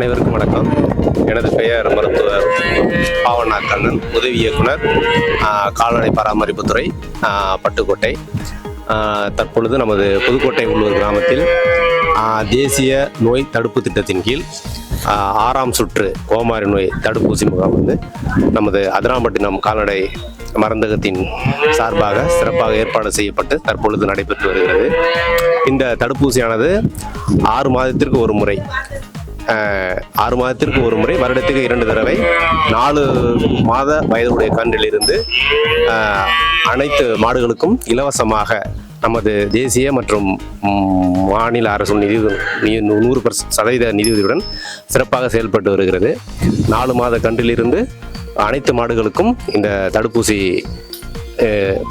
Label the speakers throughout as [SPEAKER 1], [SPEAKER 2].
[SPEAKER 1] அனைவருக்கும் வணக்கம். எனது பெயர் மருத்துவர் பாவண்ணா கண்ணன் உதவி இயக்குனர் கால்நடை பராமரிப்புத்துறை பட்டுக்கோட்டை. தற்பொழுது நமது புதுக்கோட்டை உள்ளூர் கிராமத்தில் தேசிய நோய் தடுப்பு திட்டத்தின் கீழ் ஆறாம் சுற்று கோமாரி நோய் தடுப்பூசி முகாம் வந்து நமது அதிராம்பட்டினம் கால்நடை மருந்தகத்தின் சார்பாக சிறப்பாக ஏற்பாடு செய்யப்பட்டு தற்பொழுது நடைபெற்று வருகிறது. இந்த தடுப்பூசியானது ஆறு மாதத்திற்கு ஒரு முறை ஆறு மாதத்திற்கு ஒரு முறை வருடத்துக்கு இரண்டு தடவை நாலு மாத வயதுடைய கன்றிலிருந்து அனைத்து மாடுகளுக்கும் இலவசமாக நமது தேசிய மற்றும் மாநில அரசு நிதி நூறு சதவீத நிதியுதவியுடன் சிறப்பாக செயல்பட்டு வருகிறது. நாலு மாத கன்றிலிருந்து அனைத்து மாடுகளுக்கும் இந்த தடுப்பூசி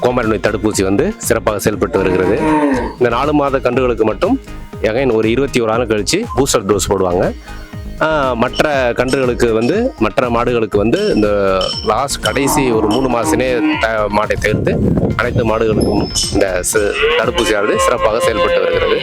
[SPEAKER 1] கோமாரி நோய் தடுப்பூசி வந்து சிறப்பாக செயல்பட்டு வருகிறது. இந்த நாலு மாத கன்றுகளுக்கு மட்டும் எகைன் ஒரு இருபத்தி ஒரு ஆண்டு கழித்து பூஸ்டர் டோஸ் போடுவாங்க. மற்ற கன்றுகளுக்கு வந்து மற்ற மாடுகளுக்கு வந்து இந்த லாஸ்ட் கடைசி ஒரு மூணு மாதத்தினே த மாட்டை தவிர்த்து அனைத்து மாடுகளுக்கும் இந்த சி- தடுப்பூசியானது சிறப்பாக செயல்பட்டு வருகிறது.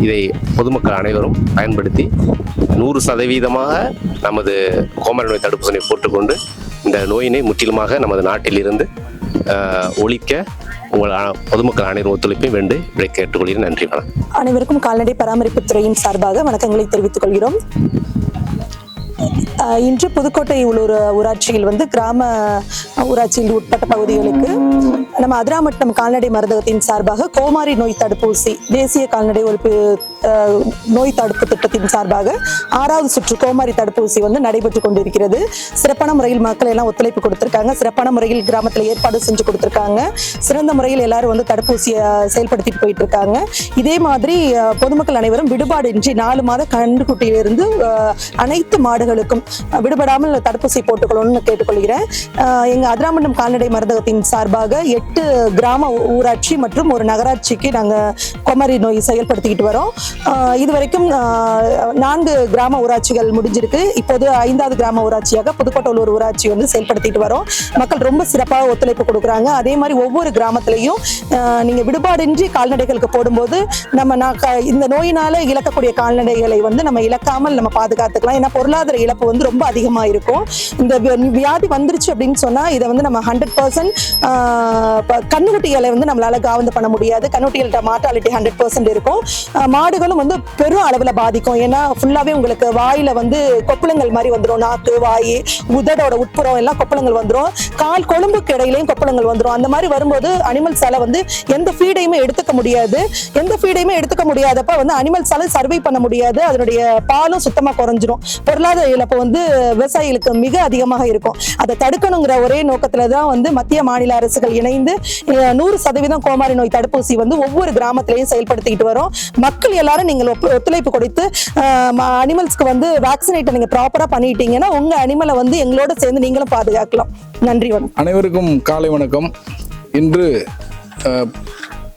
[SPEAKER 1] இதை பொதுமக்கள் அனைவரும் பயன்படுத்தி நூறு சதவீதமாக நமது கோமாரி நோய் தடுப்பூசியை போட்டுக்கொண்டு இந்த நோயினை முற்றிலுமாக நமது நாட்டில் இருந்து ஒழிக்க உங்கள் பொதுமக்கள் அனைவரும் ஒத்துழைப்பையும் வேண்டு இப்படி கேட்டுக்கொள்கிறேன். நன்றி வணக்கம்.
[SPEAKER 2] அனைவருக்கும் கால்நடை பராமரிப்புத் துறையின் சார்பாக வணக்கங்களை தெரிவித்துக் கொள்கிறோம். இன்று புதுக்கோட்டை உள்ளூர் ஊராட்சியில் வந்து கிராம ஊராட்சியில் உட்பட்ட பகுதிகளுக்கு நம்ம அதிராமட்டம் கால்நடை மருந்தகத்தின் சார்பாக கோமாரி நோய் தடுப்பூசி தேசிய கால்நடை ஒழிப்பு நோய் தடுப்பு திட்டத்தின் சார்பாக ஆறாவது சுற்று கோமாரி தடுப்பூசி வந்து நடைபெற்று கொண்டிருக்கிறது. சிறப்பான முறையில் மக்கள் எல்லாம் ஒத்துழைப்பு கொடுத்துருக்காங்க. சிறப்பான முறையில் கிராமத்தில் ஏற்பாடு செஞ்சு கொடுத்துருக்காங்க. சிறந்த முறையில் எல்லாரும் வந்து தடுப்பூசியை செயல்படுத்திட்டு போயிட்டு இருக்காங்க இதே மாதிரி பொதுமக்கள் அனைவரும் விடுபாடின்றி நாலு மாத கண்டுக்குட்டியிலிருந்து அனைத்து மாடுகள் அஹ், விடுபடாமல் தடுப்பூசி போட்டுக்கணும்னு கேட்டுக்கொள்கிறேன். எங்க அதிராமண்டம் கால்நடை மருந்தகத்தின் சார்பாக எட்டு கிராம ஊராட்சி மற்றும் ஒரு நகராட்சிக்கு நாங்க குமரி நோய் செயல்படுத்திக்கிட்டு வரோம். இது இதுவரைக்கும் நான்கு கிராம ஊராட்சிகள் முடிஞ்சிருக்கு. இப்போது ஐந்தாவது கிராம ஊராட்சியாக புதுக்கோட்டலூர் ஊராட்சி வந்து செயல்படுத்திட்டு வரோம். மக்கள் ரொம்ப சிறப்பாக ஒத்துழைப்பு கொடுக்குறாங்க. அதே மாதிரி ஒவ்வொரு கிராமத்திலையும் நீங்க விடுபாடின்றி கால்நடைகளுக்கு போடும்போது நம்ம நான் இந்த நோயினால இழக்கக்கூடிய கால்நடைகளை வந்து நம்ம இழக்காமல் நம்ம பாதுகாத்துக்கலாம். ஏன்னா பொருளாதார இழப்பு வந்து ரொம்ப அதிகமாக இருக்கும் இந்த வியாதி வந்துருச்சு அப்படின்னு சொன்னால் இதை வந்து நம்ம ஹண்ட்ரட் பர்சன்ட் கண்ணுக்குட்டிகளை வந்து நம்மளால காவந்து பண்ண முடியாது. கண்ணுக்குட்டிகள்கிட்ட மார்டாலிட்டி ஹண்ட்ரட் பர்சன்ட் இருக்கும். மாடுகளும் வந்து பெரும் அளவில் பாதிக்கும். ஏன்னா ஃபுல்லாகவே உங்களுக்கு வாயில் வந்து கொப்பளங்கள் மாதிரி வந்துடும் நாக்கு வாய் உதடோட உட்புறம் எல்லாம் கொப்பளங்கள் வந்துடும் கால் கொழும்புக்கு இடையிலையும் கொப்பளங்கள் வந்துடும் அந்த மாதிரி வரும்போது அனிமல்ஸால வந்து எந்த ஃபீடையுமே எடுத்துக்க முடியாது. எந்த ஃபீடையுமே எடுத்துக்க முடியாதப்ப வந்து அனிமல்ஸால சர்வை பண்ண முடியாது. அதனுடைய பாலும் சுத்தமாக குறைஞ்சிரும். பொருளாதார இழப்பு வந்து விவசாயிகளுக்கு மிக அதிகமாக இருக்கும். அதை தடுக்கணுங்கிற ஒரே நோக்கத்துல தான் வந்து மத்திய மாநில அரசுகள் இணைந்து நூறு சதவீதம் கோமாரி நோய் தடுப்பூசி வந்து ஒவ்வொரு கிராமத்திலையும் செயல்படுத்திக்கிட்டு வரும். மக்கள் எல்லாரும் நீங்கள் ஒத்துழைப்பு கொடுத்து அனிமல்ஸ்க்கு வந்து வேக்சினேட்டை நீங்க ப்ராப்பரா பண்ணிட்டீங்கன்னா உங்க அனிமலை வந்து எங்களோட சேர்ந்து நீங்களும் பாதுகாக்கலாம். நன்றி வணக்கம்.
[SPEAKER 3] அனைவருக்கும் காலை வணக்கம். இன்று அஹ்,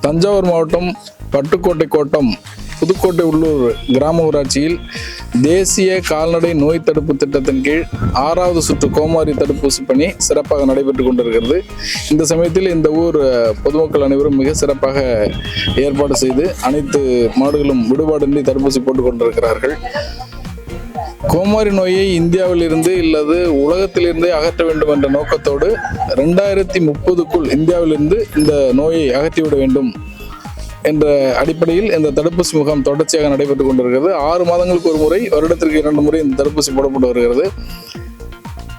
[SPEAKER 3] தஞ்சாவூர் மாவட்டம் பட்டுக்கோட்டை கோட்டம் புதுக்கோட்டை உள்ளூர் கிராம ஊராட்சியில் தேசிய கால்நடை நோய் தடுப்பு திட்டத்தின் கீழ் ஆறாவது சுற்று கோமாரி தடுப்பூசி பணி சிறப்பாக நடைபெற்று கொண்டிருக்கிறது. இந்த சமயத்தில் இந்த ஊர் பொதுமக்கள் அனைவரும் மிக சிறப்பாக ஏற்பாடு செய்து அனைத்து மாடுகளும் விடுபாடின்றி தடுப்பூசி போட்டுக் கொண்டிருக்கிறார்கள். கோமாரி நோயை இந்தியாவிலிருந்து இல்லது உலகத்திலிருந்தே அகற்ற வேண்டும் என்ற நோக்கத்தோடு ரெண்டாயிரத்தி முப்பதுக்குள் இந்தியாவிலிருந்து இந்த நோயை அகற்றிவிட வேண்டும் என்ற அடிப்படையில் இந்த தடுப்பூசி முகாம் தொடர்ச்சியாக நடைபெற்று கொண்டிருக்கிறது. ஆறு மாதங்களுக்கு ஒரு முறை வருடத்திற்கு இரண்டு முறை இந்த தடுப்பூசி போடப்பட்டு வருகிறது.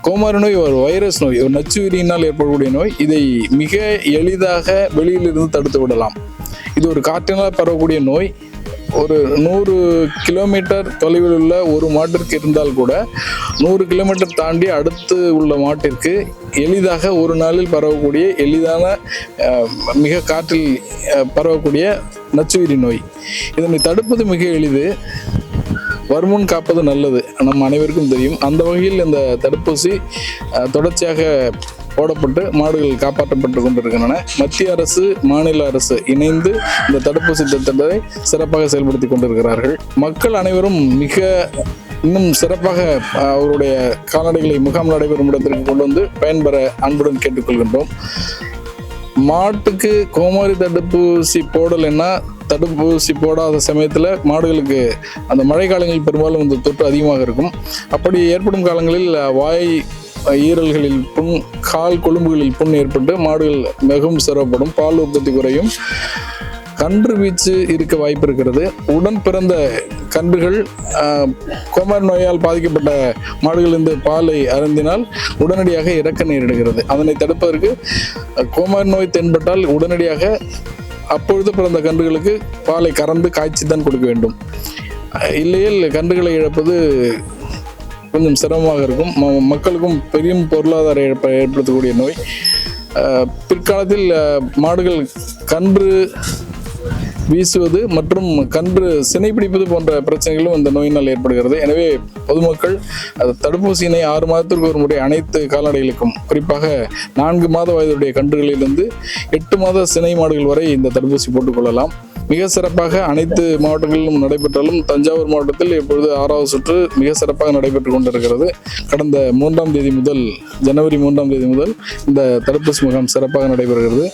[SPEAKER 3] கோமாரி நோய் ஒரு வைரஸ் நோய் ஒரு நச்சுயிரியினால் ஏற்படக்கூடிய நோய் இதை மிக எளிதாக வெளியிலிருந்து தடுத்து விடலாம். இது ஒரு காற்றினால் பரவக்கூடிய நோய். ஒரு நூறு கிலோமீட்டர் தொலைவில் உள்ள ஒரு மாட்டிற்கு இருந்தால் கூட நூறு கிலோமீட்டர் தாண்டி அடுத்து உள்ள மாட்டிற்கு எளிதாக ஒரு நாளில் பரவக்கூடிய எளிதான மிக காற்றில் பரவக்கூடிய நச்சுயிரி நோய். இதனை தடுப்பது மிக எளிது. வருமுன் காப்பது நல்லது. நம்ம அனைவருக்கும் தெரியும். அந்த வகையில் இந்த தடுப்பூசி தொடர்ச்சியாக போடப்பட்டு மாடுகள் காப்பாற்றப்பட்டு கொண்டிருக்கின்றன. மத்திய அரசு மாநில அரசு இணைந்து இந்த தடுப்பூசி திட்டத்தை சிறப்பாக செயல்படுத்தி கொண்டிருக்கிறார்கள். மக்கள் அனைவரும் மிக இன்னும் சிறப்பாக அவருடைய கால்நடைகளை முகாம் நடைபெறும் இடத்திற்கு கொண்டு வந்து பயன்பெற அன்புடன் கேட்டுக்கொள்கின்றோம். மாட்டுக்கு கோமாரி தடுப்பூசி போடலைன்னா தடுப்பூசி போடாத சமயத்தில் மாடுகளுக்கு அந்த மழை காலங்களில் பெரும்பாலும் இந்த தொற்று அதிகமாக இருக்கும். அப்படி ஏற்படும் காலங்களில் வாய் ஈரல்களில் புண் கால் கொழும்புகளில் புண் ஏற்பட்டு மாடுகள் மிகவும் சிரமப்படும் பால் உற்பத்தி குறையும். கன்று வீச்சு இருக்க வாய்ப்பு இருக்கிறது. உடன் பிறந்த கன்றுகள் ஆஹ், கோமாரி நோயால் பாதிக்கப்பட்ட மாடுகள் இந்த பாலை அருந்தினால் உடனடியாக இறக்க நேரிடுகிறது. அதனை தடுப்பதற்கு அஹ், கோமாரி நோய் தென்பட்டால் உடனடியாக அப்பொழுது பிறந்த கன்றுகளுக்கு பாலை கறந்து காய்ச்சி தான் கொடுக்க வேண்டும். இல்லையில் இல்லையேல் கன்றுகளை இழப்பது கொஞ்சம் சிரமமாக இருக்கும். ம- மக்களுக்கும் பெரிய பொருளாதார இழப்பை ஏற்படுத்தக்கூடிய நோய். பிற்காலத்தில் மாடுகள் கன்று வீசுவது மற்றும் கன்று சினைப்பிடிப்பது போன்ற பிரச்சனைகளும் இந்த நோயினால் ஏற்படுகிறது. எனவே பொதுமக்கள் அது தடுப்பூசியினை ஆறு மாதத்திற்கு ஒரு முறை அனைத்து கால்நடைகளுக்கும் குறிப்பாக நான்கு மாத வயதுடைய கன்றுகளிலிருந்து எட்டு மாத சினை மாடுகள் வரை இந்த தடுப்பூசி போட்டுக்கொள்ளலாம் மிக சிறப்பாக அனைத்து மாவட்டங்களிலும் நடைபெற்றாலும் தஞ்சாவூர் மாவட்டத்தில் இப்பொழுது ஆறாவது சுற்று மிக சிறப்பாக நடைபெற்று கொண்டிருக்கிறது. கடந்த மூன்றாம் தேதி முதல் ஜனவரி மூன்றாம் தேதி முதல் இந்த தடுப்பூசி முகாம் சிறப்பாக நடைபெறுகிறது.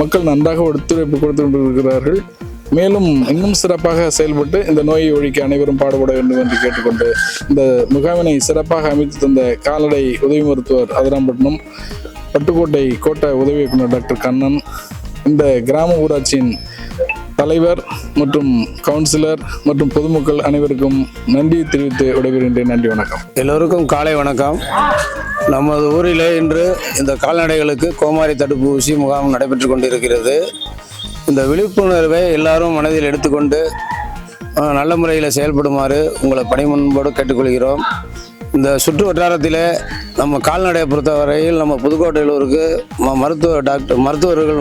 [SPEAKER 3] மக்கள் நன்றாக ஒத்துழைப்பு கொடுத்து கொண்டிருக்கிறார்கள். மேலும் இன்னும் சிறப்பாக செயல்பட்டு இந்த நோயை ஒழிக்க அனைவரும் பாடுபட வேண்டும் என்று கேட்டுக்கொண்டு இந்த முகாமினை சிறப்பாக அமைத்து தந்த கால்நடை உதவி மருத்துவர் அதிராம்பட்டினம் பட்டுக்கோட்டை கோட்ட உதவி இயக்குனர் டாக்டர் கண்ணன் இந்த கிராம ஊராட்சியின் தலைவர் மற்றும் கவுன்சிலர் மற்றும் பொதுமக்கள் அனைவருக்கும் நன்றி தெரிவித்து விடைபெறுகின்றேன். நன்றி வணக்கம்.
[SPEAKER 4] எல்லோருக்கும் காலை வணக்கம். நமது ஊரில் இன்று இந்த கால்நடைகளுக்கு கோமாரி தடுப்பூசி முகாம் நடைபெற்று கொண்டிருக்கிறது. இந்த விழிப்புணர்வை எல்லாரும் மனதில் எடுத்துக்கொண்டு நல்ல முறையில் செயல்படுமாறு உங்களை பணிமுன்போடு கேட்டுக்கொள்கிறோம். இந்த சுற்று வட்டாரத்தில் நம்ம கால்நடையை பொறுத்தவரையில் நம்ம புதுக்கோட்டையிலூருக்கு ம- மருத்துவ டாக்டர் மருத்துவர்கள்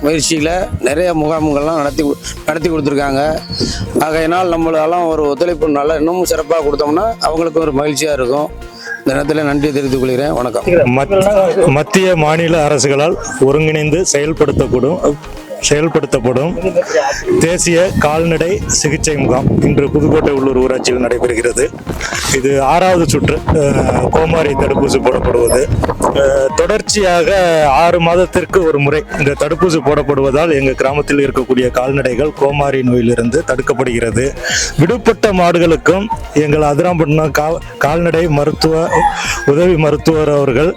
[SPEAKER 4] முயற்சியில் நிறைய முகாம்கள்லாம் நடத்தி நடத்தி கொடுத்துருக்காங்க. ஆகையினால் நம்மளெல்லாம் ஒரு ஒத்துழைப்பு நல்லா இன்னமும் சிறப்பாக கொடுத்தோம்னா அவங்களுக்கு ஒரு மகிழ்ச்சியாக இருக்கும். இந்த நேரத்தில் நன்றி தெரிவித்துக் கொள்கிறேன். வணக்கம்.
[SPEAKER 5] மத்திய மாநில அரசுகளால் ஒருங்கிணைந்து செயல்படுத்தக்கூடும் செயல்படுத்தப்படும் தேசிய கால்நடை சிகிச்சை முகாம். இன்று புதுக்கோட்டை உள்ளூர் ஊராட்சியில் நடைபெறுகிறது. இது ஆறாவது சுற்று கோமாரி தடுப்பூசி போடப்படுவது. தொடர்ச்சியாக ஆறு மாதத்திற்கு ஒரு முறை இந்த தடுப்பூசி போடப்படுவதால் எங்கள் கிராமத்தில் இருக்கக்கூடிய கால்நடைகள் கோமாரி நோயிலிருந்து தடுக்கப்படுகிறது. விடுபட்ட மாடுகளுக்கும் எங்கள் அதிராம்பட்டினம் கா கால்நடை மருத்துவ உதவி மருத்துவர் அவர்கள்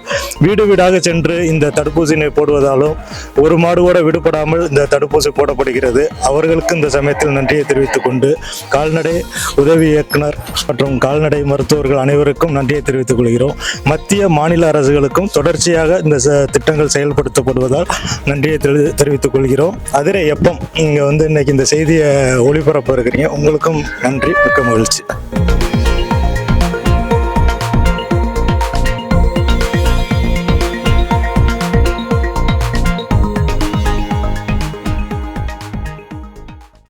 [SPEAKER 5] வீடு வீடாக சென்று இந்த தடுப்பூசியினை போடுவதாலும் ஒரு மாடு கூட விடுபடாமல் இந்த தடுப்பூசி போடப்படுகிறது. அவர்களுக்கு இந்த சமயத்தில் நன்றியை தெரிவித்துக் கொண்டு கால்நடை உதவி இயக்குனர் மற்றும் கால்நடை மருத்துவர்கள் அனைவருக்கும் நன்றியை தெரிவித்துக் கொள்கிறோம். மத்திய மாநில அரசுகளுக்கும் தொடர்ச்சியாக இந்த ச- திட்டங்கள் செயல்படுத்தப்படுவதால் நன்றியை தெரிவித்துக் கொள்கிறோம். அதிரை எப்பம் நீங்கள் வந்து இன்னைக்கு இந்த செய்தியை ஒளிபரப்ப இருக்கிறீங்க. உங்களுக்கும் நன்றி மிக்க மகிழ்ச்சி.